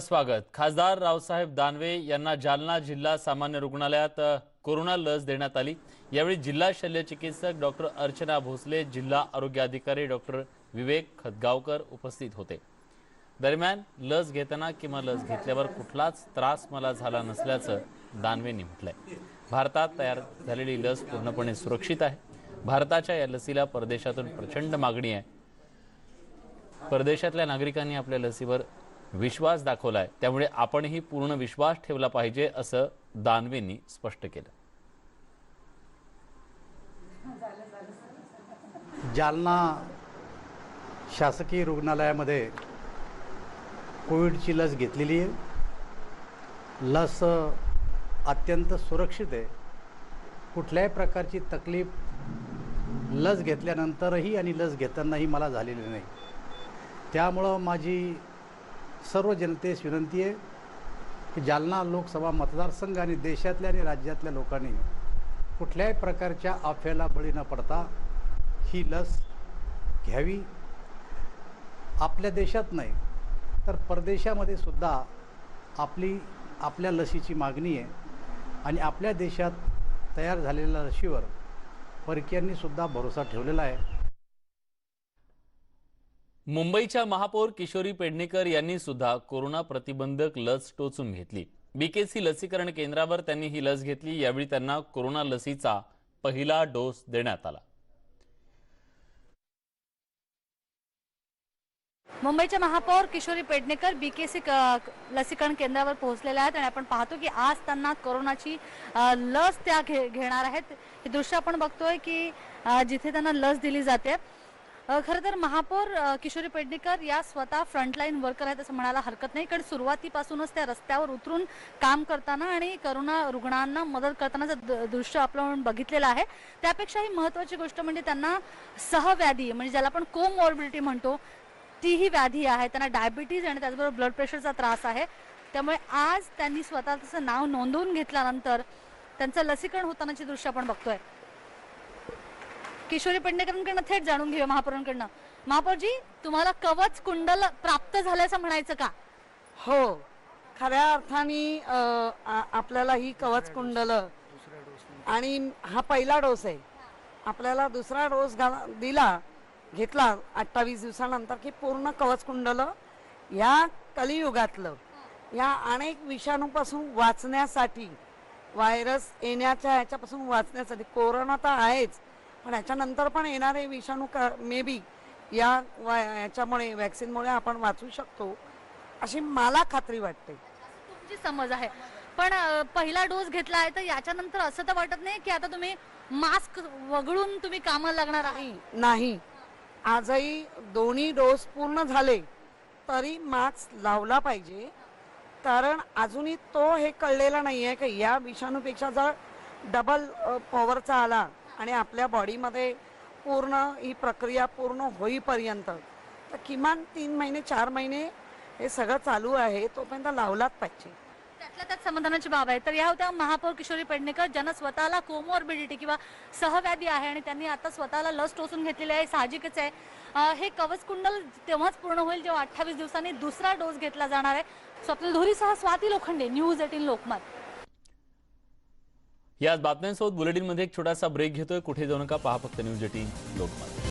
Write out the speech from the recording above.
स्वागत. खासदार रावसाहेब दानवे यांना जालना जिल्हा सामान्य रुग्णालयात कोरोना लस देण्यात आली. यावेळी जिल्हा शल्य चिकित्सक डॉक्टर अर्चना भोसले जिल्हा आरोग्य अधिकारी डॉक्टर विवेक खतगावकर उपस्थित होते. दरम्यान लस घेताना किंवा लस घेतल्यावर कुठलाच त्रास मला झाला नसल्याचं दानवेंनी म्हटलंय. भारतात तयार झालेली लस पूर्णपणे सुरक्षित आहे. भारताच्या या लसीला परदेशातून प्रचंड मागणी आहे. परदेशातल्या नागरिकांनी आपल्या लसीवर विश्वास दाखवलाय. त्यामुळे आपणही पूर्ण विश्वास ठेवला पाहिजे असं दानवेंनी स्पष्ट केलं. जालना शासकीय रुग्णालयामध्ये कोविडची लस घेतलेली आहे. लस अत्यंत सुरक्षित आहे. कुठल्याही प्रकारची तकलीफ लस घेतल्यानंतरही आणि लस घेतानाही मला झालेली नाही. त्यामुळं माझी सर्व जनतेस विनंती आहे की जालना लोकसभा मतदारसंघ आणि देशातल्या आणि राज्यातल्या लोकांनी कुठल्याही प्रकारच्या अफवेला बळी न पडता ही लस घ्यावी. आपल्या देशात नाही तर परदेशामध्ये सुद्धा आपली आपल्या लसीची मागणी आहे आणि आपल्या देशात तयार झालेल्या लशीवर परकीयांनीसुद्धा भरोसा ठेवलेला आहे. मुंबईच्या महापौर किशोरी पेडणेकर यांनी सुद्धा कोरोना प्रतिबंधक लस टोचून घेतली. बीकेसी लसीकरण केंद्रावर त्यांनी ही लस घेतली यावेळी त्यांना कोरोना लसीचा पहिला डोस देण्यात आला. मुंबईच्या महापौर किशोरी पेडणेकर बीकेसी लसीकरण केंद्रावर पोहोचलेल्या आहेत आणि आपण पाहतो की आज त्यांना कोरोनाची लस त्या घे घेणार आहेत. हे दृश्य आपण बघतोय की जिथे त्यांना लस दिली जाते खरं तर महापौर किशोरी पेडणेकर या स्वतः फ्रंटलाईन वर्कर आहेत असं म्हणायला हरकत नाही. कारण सुरुवातीपासूनच त्या रस्त्यावर उतरून काम करताना आणि करोना रुग्णांना मदत करतानाचं द- दृश्य आपण बघितलेलं आहे. त्यापेक्षाही महत्वाची गोष्ट म्हणजे त्यांना सहव्याधी म्हणजे ज्याला आपण कोमॉर्बिडिटी म्हणतो तीही व्याधी आहे. त्यांना डायबिटीज आणि त्याचबरोबर ब्लड प्रेशरचा त्रास आहे. त्यामुळे आज त्यांनी स्वतःचं नाव नोंदवून घेतल्यानंतर त्यांचं लसीकरण होतानाची दृश्य आपण बघतोय. किशोरी पेडणेकरांकडनं थेट जाणून घेऊया महापौरांकडनं. महापौरजी तुम्हाला कवच कुंडल प्राप्त झाल्याचं म्हणायचं का? हो. खऱ्या अर्थाने आ- आपल्याला ही कवच कुंडल आणि हा पहिला डोस आहे. आपल्याला दुसरा डोस घाला दिला घेतला अठ्ठावीस दिवसानंतर की पूर्ण कवच कुंडल या कलियुगातलं या अनेक विषाणूपासून वाचण्यासाठी व्हायरस येण्याच्या ह्याच्यापासून वाचण्यासाठी कोरोना तर आहेच पण ह्याच्यानंतर पण येणारे विषाणू का मे बी या वा- ह्याच्यामुळे वॅक्सिनमुळे आपण वाचू शकतो अशी मला खात्री वाटते. तुमची समज आहे. पण पहिला डोस घेतला आहे तर याच्यानंतर असं तर वाटत नाही की आता तुम्ही मास्क वगळून तुम्ही कामाला लागणार आहे नाही नाही. आजही दोन्ही डोस पूर्ण झाले तरी मास्क लावला पाहिजे. कारण अजूनही तो हे कळलेला नाही आहे की या विषाणूपेक्षा जर डबल पॉवरचा आला आणि आपल्या बॉडीमध्ये पूर्ण ही प्रक्रिया पूर्ण होईपर्यंत तर किमान तीन महिने चार महिने हे सगळं चालू आहे तोपर्यंत लावलाच पाहिजे. त्यातल्या त्यात समाधानाची बाब आहे. तर या होत्या महापौर किशोरी पेडणेकर ज्यांना स्वतःला कोमॉर्बिडिटी किंवा सहव्याधी आहे आणि त्यांनी आता स्वतःला लस टोचून घेतलेली आहे साहजिकच आहे. हे कवच कुंडल तेव्हाच पूर्ण होईल जेव्हा अठ्ठावीस दिवसांनी दुसरा डोस घेतला जाणार आहे. स्वप्न धुरीसह स्वाती लोखंडे न्यूज एटीन लोकमत. या बातम्यांसोबत बुलेटिनमध्ये एक छोटासा ब्रेक घेतोय. कुठे जाऊ नका पहा फक्त न्यूज एटीन लोकमत